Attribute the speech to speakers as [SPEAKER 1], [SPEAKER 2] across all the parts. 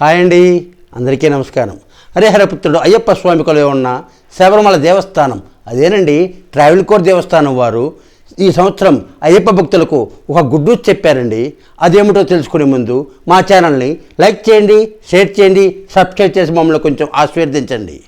[SPEAKER 1] Hi అండి. అందరికీ నమస్కారం. హరిహరపుత్రుడు అయ్యప్ప స్వామి కొలువై ఉన్న శబరిమల దేవస్థానం అదేనండి ట్రావెల్ కోర్ దేవస్థానం వారు ఈ సంవత్సరం అయ్యప్ప భక్తులకు ఒక గుడ్ చెప్పారండి. అదేమిటో తెలుసుకునే ముందు మా ఛానల్ని లైక్ చేయండి షేర్ చేయండి సబ్స్క్రైబ్ చేసి మమ్మల్ని కొంచెం ఆశీర్వదించండి.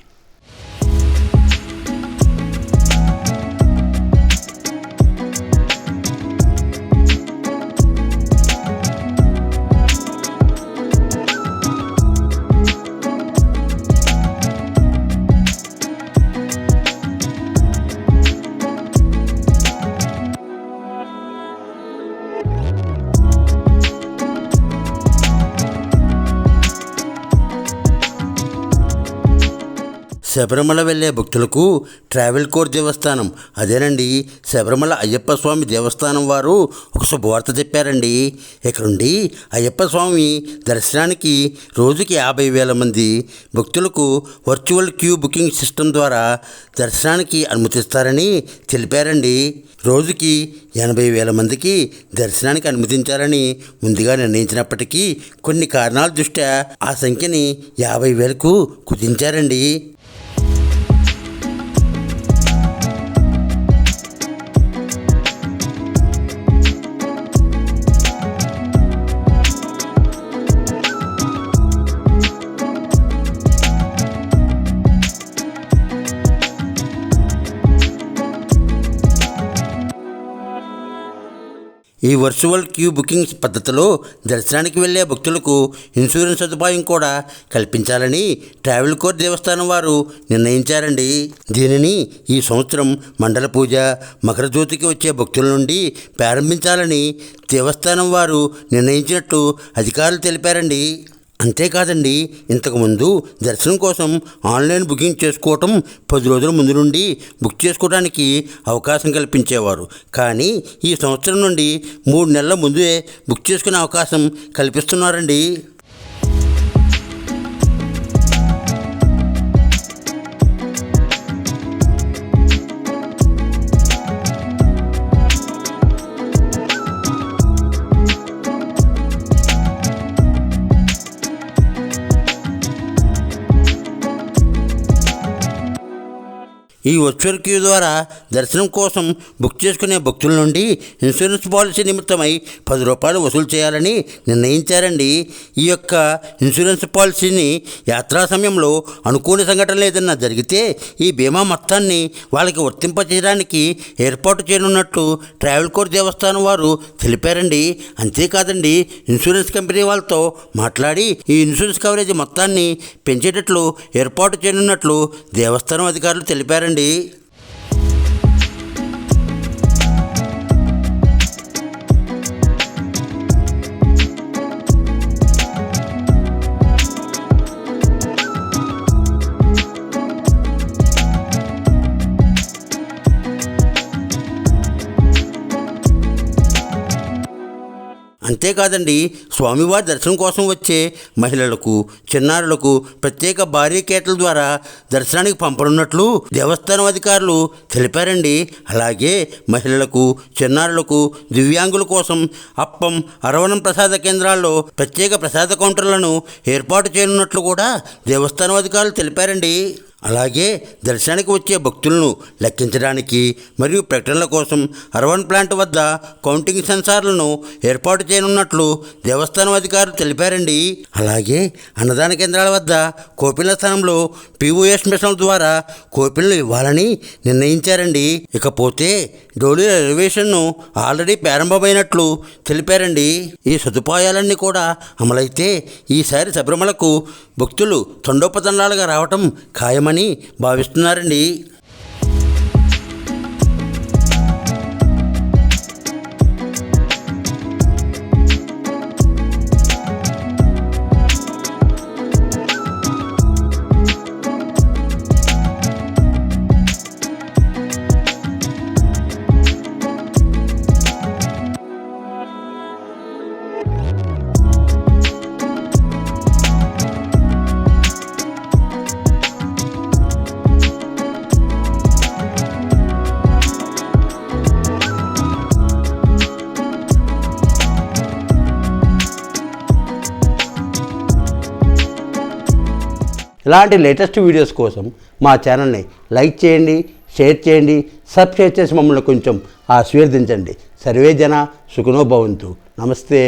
[SPEAKER 1] శబరిమల వెళ్ళే భక్తులకు ట్రావెల్ కోర్ దేవస్థానం. అదేనండి శబరిమల అయ్యప్ప స్వామి దేవస్థానం వారు ఒక శుభవార్త చెప్పారండి. ఇక్కడుండి అయ్యప్ప స్వామి దర్శనానికి రోజుకి యాభై వేల మంది భక్తులకు వర్చువల్ క్యూ బుకింగ్ సిస్టమ్ ద్వారా దర్శనానికి అనుమతిస్తారని తెలిపారండి. రోజుకి ఎనభై వేల మందికి దర్శనానికి అనుమతించాలని ముందుగా నిర్ణయించినప్పటికీ కొన్ని కారణాల దృష్ట్యా ఆ సంఖ్యని యాభై వేలకు కుదించారండి. ఈ వర్చువల్ క్యూ బుకింగ్ పద్ధతిలో దర్శనానికి వెళ్ళే భక్తులకు ఇన్సూరెన్స్ సదుపాయం కూడా కల్పించాలని ట్రావెల్ కోర్ దేవస్థానం వారు నిర్ణయించారండి. దీనిని ఈ సంవత్సరం మండల పూజ మకర జ్యోతికి వచ్చే భక్తుల నుండి ప్రారంభించాలని దేవస్థానం వారు నిర్ణయించినట్టు అధికారులు తెలిపారండి. అంతేకాదండి ఇంతకుముందు దర్శనం కోసం ఆన్లైన్ బుకింగ్ చేసుకోవటం పది రోజుల ముందు నుండి బుక్ చేసుకోవడానికి అవకాశం కల్పించేవారు. కానీ ఈ సంవత్సరం నుండి మూడు నెలల ముందే బుక్ చేసుకునే అవకాశం కల్పిస్తున్నారండి. ఈ వర్చువల్ క్యూ ద్వారా దర్శనం కోసం బుక్ చేసుకునే భక్తుల నుండి ఇన్సూరెన్స్ పాలసీ నిమిత్తమై పది రూపాయలు వసూలు చేయాలని నిర్ణయించారండి. ఈ యొక్క ఇన్సూరెన్స్ పాలసీని యాత్రా సమయంలో అనుకోని సంఘటనలు ఏదన్నా జరిగితే ఈ బీమా మొత్తాన్ని వాళ్ళకి వర్తింపచేయడానికి ఏర్పాటు చేయనున్నట్లు ట్రావెల్ కోర్ దేవస్థానం వారు తెలిపారండి. అంతేకాదండి ఇన్సూరెన్స్ కంపెనీ వాళ్ళతో మాట్లాడి ఈ ఇన్సూరెన్స్ కవరేజ్ మొత్తాన్ని పెంచేటట్లు ఏర్పాటు చేయనున్నట్లు దేవస్థానం అధికారులు తెలిపారండి. చూడండి అంతేకాదండి స్వామివారి దర్శనం కోసం వచ్చే మహిళలకు చిన్నారులకు ప్రత్యేక కేటల ద్వారా దర్శనానికి పంపనున్నట్లు దేవస్థానం అధికారులు తెలిపారండి. అలాగే మహిళలకు చిన్నారులకు దివ్యాంగుల కోసం అప్పం అరవణం ప్రసాద కేంద్రాల్లో ప్రత్యేక ప్రసాద కౌంటర్లను ఏర్పాటు చేయనున్నట్లు కూడా దేవస్థానం అధికారులు తెలిపారండి. అలాగే దర్శనానికి వచ్చే భక్తులను లెక్కించడానికి మరియు ప్రకటనల కోసం అర్బన్ ప్లాంట్ వద్ద కౌంటింగ్ సెన్సార్లను ఏర్పాటు చేయనున్నట్లు దేవస్థానం అధికారులు తెలిపారండి. అలాగే అన్నదాన కేంద్రాల వద్ద కోపిల స్థానంలో పీఓఎస్ మిషన్ల ద్వారా కోపిలను ఇవ్వాలని నిర్ణయించారండి. ఇకపోతే డోలీ రిజర్వేషన్ను ఆల్రెడీ ప్రారంభమైనట్లు తెలిపారండి. ఈ సదుపాయాలన్నీ కూడా అమలైతే ఈసారి శబరిమలకు భక్తులు తండోపతండాలుగా రావటం ఖాయమని భావిస్తున్నారండి. ఇలాంటి లేటెస్ట్ వీడియోస్ కోసం మా ఛానల్ని లైక్ చేయండి షేర్ చేయండి సబ్స్క్రైబ్ చేసి మమ్మల్ని కొంచెం ఆశీర్వదించండి. సర్వే జన సుఖనో భవంతు. నమస్తే.